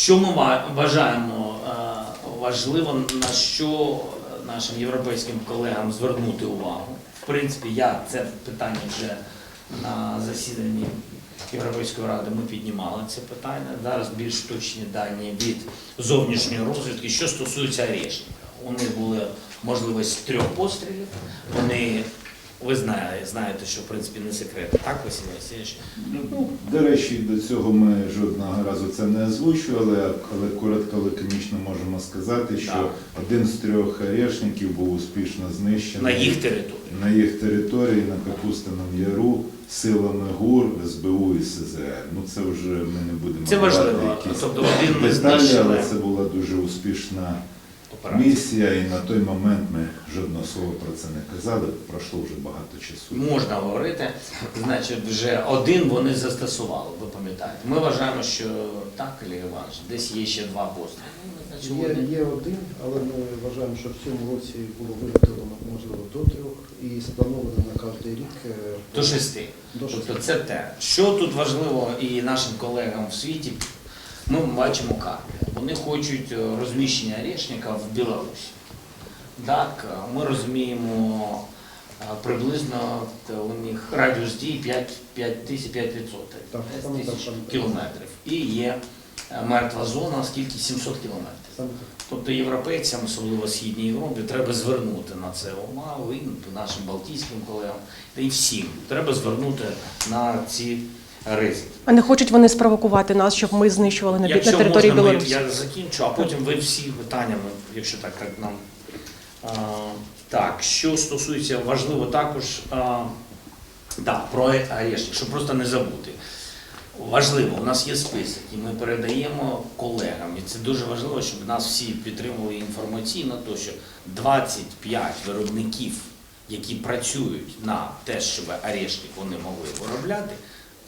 Що ми ва- вважаємо е, важливо, на що нашим європейським колегам звернути увагу? В принципі, я це питання вже на засіданні Європейської ради ми піднімали це питання. Зараз більш точні дані від зовнішньої розвідки, що стосується арештника. У них були можливість трьох пострілів. Вони, ви знаєте, знаєте, що в принципі не секрет. Так, Василь Васильович? Ну, до речі, до цього ми жодного разу це не озвучували, але коротко лаконічно можемо сказати, що Так. один з трьох орешників був успішно знищений На їх території. на їх території на Капустиному Яру силами ГУР, СБУ і СЗР. Ну це вже ми не будемо Це важливо. якісь Тобто один ми деталі, але це була дуже успішна операцію. місія, і на той момент ми жодного слова про це не казали. Пройшло вже багато часу. Можна говорити, значить, вже один вони застосували, ви пам'ятаєте. Ми вважаємо, що так, Олег Іванович, десь є ще два постріли. Є, є один, але ми вважаємо, що в цьому році було виготовлено можливо до трьох і сплановано на кожний рік е, До шести. До шести. Тобто це те. Що тут важливо і нашим колегам в світі, ми бачимо карти. Вони хочуть е, розміщення арешника в Білорусі. Так, е, ми розуміємо е, приблизно у них радіус дії 5, 5 тисяч 5 відсотків, Так, 5 саме так, тисяч кілометрів. І є мертва зона, скільки 700 кілометрів. Тобто європейцям, особливо Східній Європі, треба звернути на це увагу і нашим балтійським колегам, та й всім. Треба звернути на ці ризики. А не хочуть вони спровокувати нас, щоб ми знищували на, на території можна, ми, Білорусі? я закінчу, а потім ви всі питаннями, якщо так, так нам. А, так, що стосується важливо також а, да, про арешник, щоб просто не забути. Важливо, у нас є список, і ми передаємо колегам. І це дуже важливо, щоб нас всі підтримували інформаційно, то що 25 виробників, які працюють на те, щоб арешник вони могли виробляти,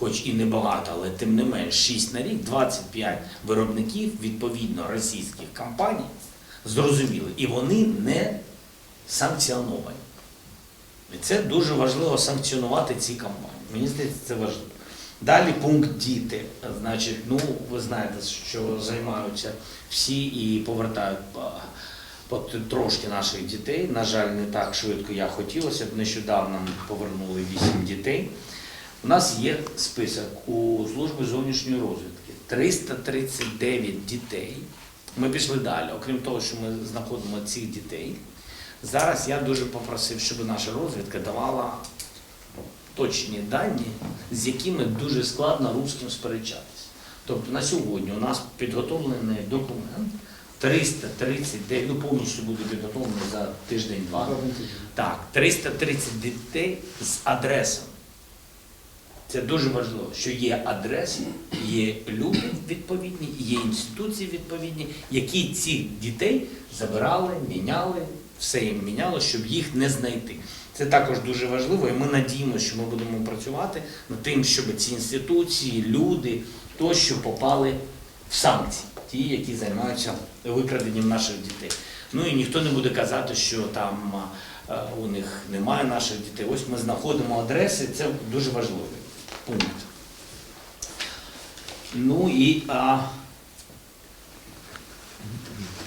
хоч і небагато, але тим не менш 6 на рік, 25 виробників відповідно російських компаній зрозуміли, і вони не санкціоновані. І це дуже важливо санкціонувати ці компанії. Мені здається, це важливо. Далі пункт діти. Значить, ну ви знаєте, що займаються всі і повертають по- по трошки наших дітей. На жаль, не так швидко як хотілося б. Нещодавно повернули 8 дітей. У нас є список у служби зовнішньої розвідки 339 дітей. Ми пішли далі. Окрім того, що ми знаходимо цих дітей. Зараз я дуже попросив, щоб наша розвідка давала точні дані, з якими дуже складно русським сперечатися. Тобто на сьогодні у нас підготовлений документ 339, ну повністю буде підготовлений за тиждень-два. Так, 330 дітей з адресами. Це дуже важливо, що є адреси, є люди відповідні, є інституції відповідні, які цих дітей забирали, міняли, все їм міняло, щоб їх не знайти. Це також дуже важливо, і ми надіємося, що ми будемо працювати над тим, щоб ці інституції, люди тощо попали в санкції, ті, які займаються викраденням наших дітей. Ну і ніхто не буде казати, що там е, у них немає наших дітей. Ось ми знаходимо адреси, це дуже важливий пункт. Ну і а,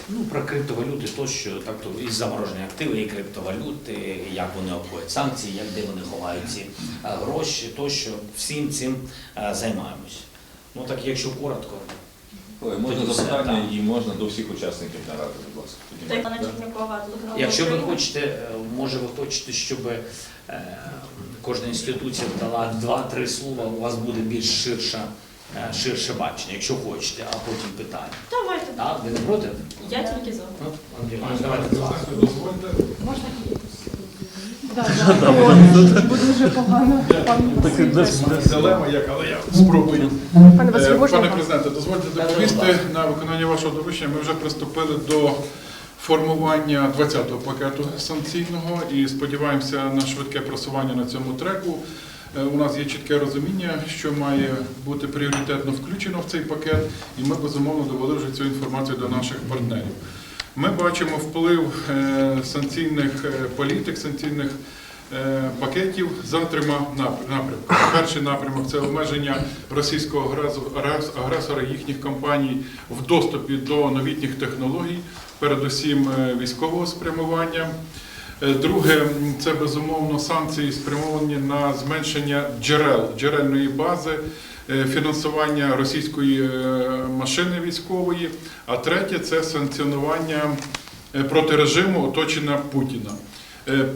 ну, про криптовалюти, тощо, так то і заморожені активи, і криптовалюти, як вони обходять санкції, як де вони ховають ці гроші, тощо всім цим а, займаємось. Ну так, якщо коротко. Ой, можна Тоді запитання і можна до всіх учасників наради, будь ласка. Тоді Да. Чернякова, Якщо ви хочете, е, може ви хочете, щоб е, кожна інституція дала два-три слова, у вас буде більш ширше, е, ширше бачення, якщо хочете, а потім питання. Давайте. Так, ви не проти? Я тільки за. Ну, Андрій давайте два. Можна Буде дуже погано. Дилема як, але я спробую. Пане Е, президенте, дозвольте доповісти на виконання вашого доручення. Ми вже приступили до формування 20-го пакету санкційного і сподіваємося на швидке просування на цьому треку. Е, У нас є чітке розуміння, що має бути пріоритетно включено в цей пакет, і ми безумовно довели вже цю інформацію до наших партнерів. Ми бачимо вплив е, санкційних е, політик, санкційних е, пакетів за трьома напр- напрямками. Перший напрямок це обмеження російського агресора їхніх компаній в доступі до новітніх технологій, передусім військового спрямування. Е, Друге, це безумовно санкції спрямовані на зменшення джерел, джерельної бази, е, фінансування російської е, машини військової. А третє це санкціонування проти режиму оточення Путіна.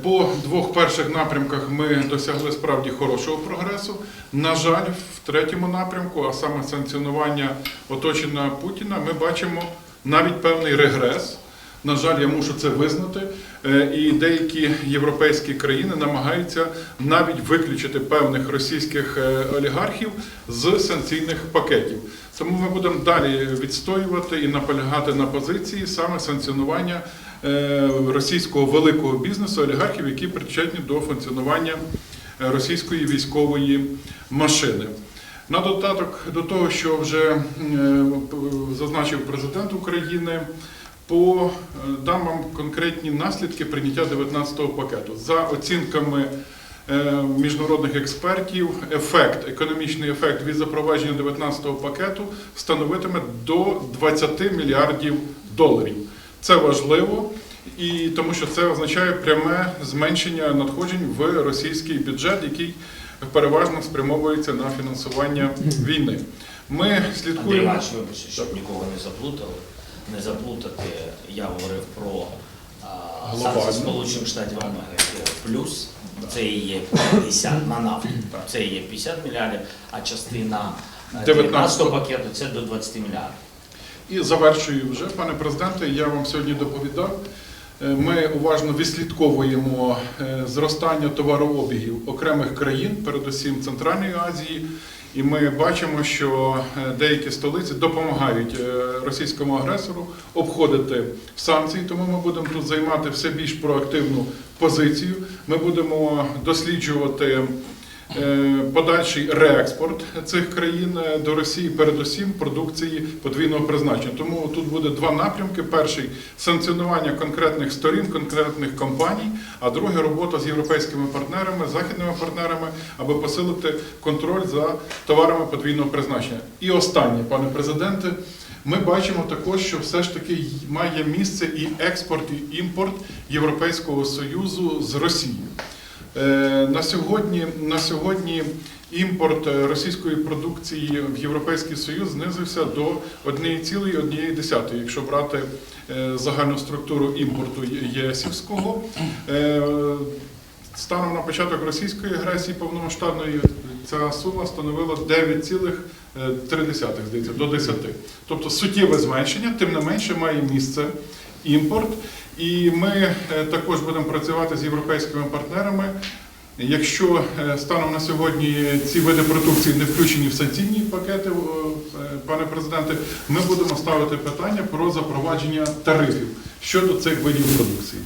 По двох перших напрямках ми досягли справді хорошого прогресу. На жаль, в третьому напрямку, а саме санкціонування оточення Путіна, ми бачимо навіть певний регрес. На жаль, я мушу це визнати. Е, І деякі європейські країни намагаються навіть виключити певних російських е, олігархів з санкційних пакетів. Тому ми будемо далі відстоювати і наполягати на позиції саме санкціонування е, російського великого бізнесу, олігархів, які причетні до функціонування російської військової машини. На додаток до того, що вже зазначив президент України, по е, дам вам конкретні наслідки прийняття 19-го пакету. За оцінками е, міжнародних експертів, ефект, економічний ефект від запровадження 19-го пакету становитиме до 20 мільярдів доларів. Це важливо. І тому що це означає пряме зменшення надходжень в російський бюджет, який переважно спрямовується на фінансування війни. Ми Андрій. Іванович, вибачте, щоб нікого не заплутали, не заплутати, я говорив про санкції Сполучених Штатів Америки плюс, це і є 50 на нафту, це є 50 мільярдів, а частина е, 19 пакету це до 20 мільярдів. І завершую вже, пане президенте, я вам сьогодні доповідав. Е, Ми уважно відслідковуємо е, зростання товарообігів окремих країн, передусім Центральної Азії. І ми бачимо, що е, деякі столиці допомагають е, російському агресору обходити санкції. Тому ми будемо тут займати все більш проактивну позицію. Ми будемо досліджувати подальший реекспорт цих країн е, до Росії, передусім продукції подвійного призначення. Тому тут буде два напрямки: перший санкціонування конкретних сторін, конкретних компаній, а другий робота з європейськими партнерами, західними партнерами, аби посилити контроль за товарами подвійного призначення. І останнє, пане президенте. Ми бачимо також, що все ж таки має місце і експорт, і імпорт Європейського Союзу з Росією. Е, На сьогодні, на сьогодні імпорт е, російської продукції в Європейський Союз знизився до 1,1, якщо брати е, загальну структуру імпорту єсівського. Станом на початок російської агресії повномасштабної ця сума становила 9,3 здається, до 10. Тобто суттєве зменшення, тим не менше має місце імпорт. І ми е, також будемо працювати з європейськими партнерами. Якщо е, станом на сьогодні ці види продукції не включені в санкційні пакети, е, пане президенте, ми будемо ставити питання про запровадження тарифів щодо цих видів продукції.